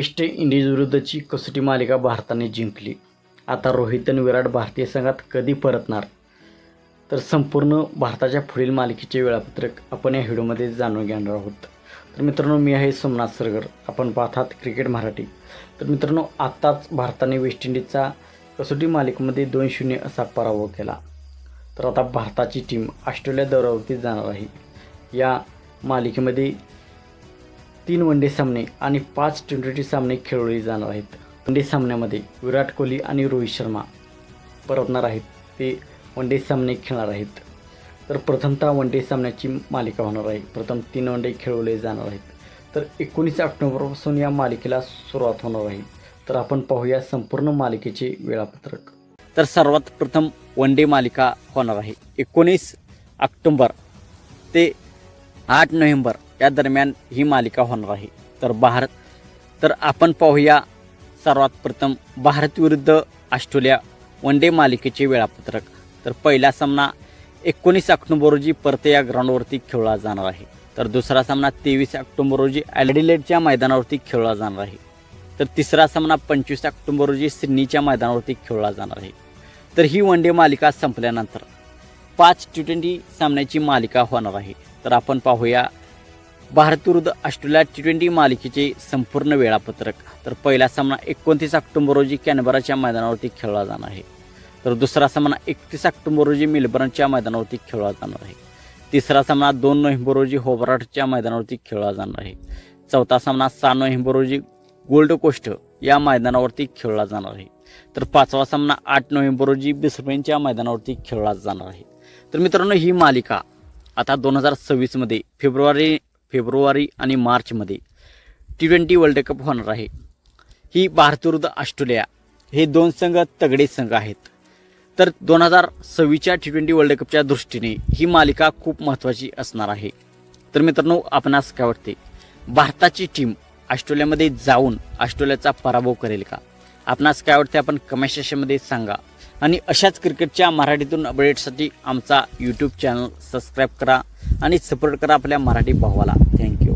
West Indies विरुद्धची कसोटी मालिका भारताने जिंकली. आता रोहित आणि विराट भारतीय संघात कधी परतणार? तर संपूर्ण भारताच्या पुढील मालिकेचे वेळापत्रक आपण या व्हिडिओमध्ये जाणून घेणार आहोत. तर मित्रांनो मी आहे सोमनाथ सरगर. आपण पाहतात क्रिकेट मराठी. तर मित्रांनो आत्ताच भारताने वेस्ट इंडिजचा कसोटी मालिकेमध्ये दोन शून्य असा पराभव केला. तर आता भारताची टीम ऑस्ट्रेलिया दौऱ्यावरती जाणार आहे. या मालिकेमध्ये तीन वन डे सामने आणि पाच टी ट्वेंटी सामने खेळवले जाणार आहेत. वन डे सामन्यामध्ये विराट कोहली आणि रोहित शर्मा परतणार आहेत. ते वन डे सामने खेळणार आहेत. तर प्रथमतः वन डे सामन्याची मालिका होणार आहे. प्रथम तीन वन डे खेळवले जाणार आहेत. तर एकोणीस ऑक्टोबरपासून या मालिकेला सुरुवात होणार आहे. तर आपण पाहूया संपूर्ण मालिकेचे वेळापत्रक. तर सर्वात प्रथम वन डे मालिका होणार आहे. एकोणीस ऑक्टोंबर ते आठ नोव्हेंबर या दरम्यान ही मालिका होणार आहे. तर भारत तर आपण पाहूया सर्वात प्रथम भारत विरुद्ध ऑस्ट्रेलिया वन डे मालिकेचे वेळापत्रक. तर पहिला सामना एकोणीस ऑक्टोबर रोजी परत या ग्राउंडवरती खेळला जाणार आहे. तर दुसरा सामना तेवीस ऑक्टोबर रोजी ॲडिलेडच्या मैदानावरती खेळला जाणार आहे. तर तिसरा सामना पंचवीस ऑक्टोबर रोजी सिडनीच्या मैदानावरती खेळला जाणार आहे. तर ही वन डे मालिका संपल्यानंतर पाच टी ट्वेंटी सामन्याची मालिका होणार आहे. तर आपण पाहूया. भारत विरुद्ध ऑस्ट्रेलिया टी ट्वेंटी मालिकेचे संपूर्ण वेळापत्रक. तर पहिला सामना एकोणतीस ऑक्टोबर रोजी कॅनबराच्या मैदानावरती खेळला जाणार आहे. तर दुसरा सामना एकतीस ऑक्टोबर रोजी मेलबर्नच्या मैदानावरती खेळला जाणार आहे. तिसरा सामना दोन नोव्हेंबर रोजी होबराटच्या मैदानावरती खेळला जाणार आहे. चौथा सामना सहा नोव्हेंबर रोजी गोल्ड कोस्ट या मैदानावरती खेळला जाणार आहे. तर पाचवा सामना आठ नोव्हेंबर रोजी बिस्बेनच्या मैदानावरती खेळला जाणार आहे. तर मित्रांनो ही मालिका आता दोन हजार सव्वीसमध्ये फेब्रुवारी फेब्रुवारी आणि मार्चमध्ये टी ट्वेंटी वर्ल्ड कप होणार आहे. ही भारत विरुद्ध ऑस्ट्रेलिया हे दोन संघ तगडे संघ आहेत. तर दोन हजार सव्वीसच्या टी ट्वेंटी वर्ल्ड कपच्या दृष्टीने ही मालिका खूप महत्त्वाची असणार आहे. तर मित्रांनो आपणास काय वाटते? भारताची टीम ऑस्ट्रेलियामध्ये जाऊन ऑस्ट्रेलियाचा पराभव करेल का? आपणास काय वाटते आपण कमेंट सेशनमध्ये सांगा. आणि अशाच क्रिकेटच्या मराठीतून अपडेटसाठी आमचा यूट्यूब चॅनल सबस्क्राईब करा आणि सपोर्ट करा आपल्या मराठी भावाला. थँक्यू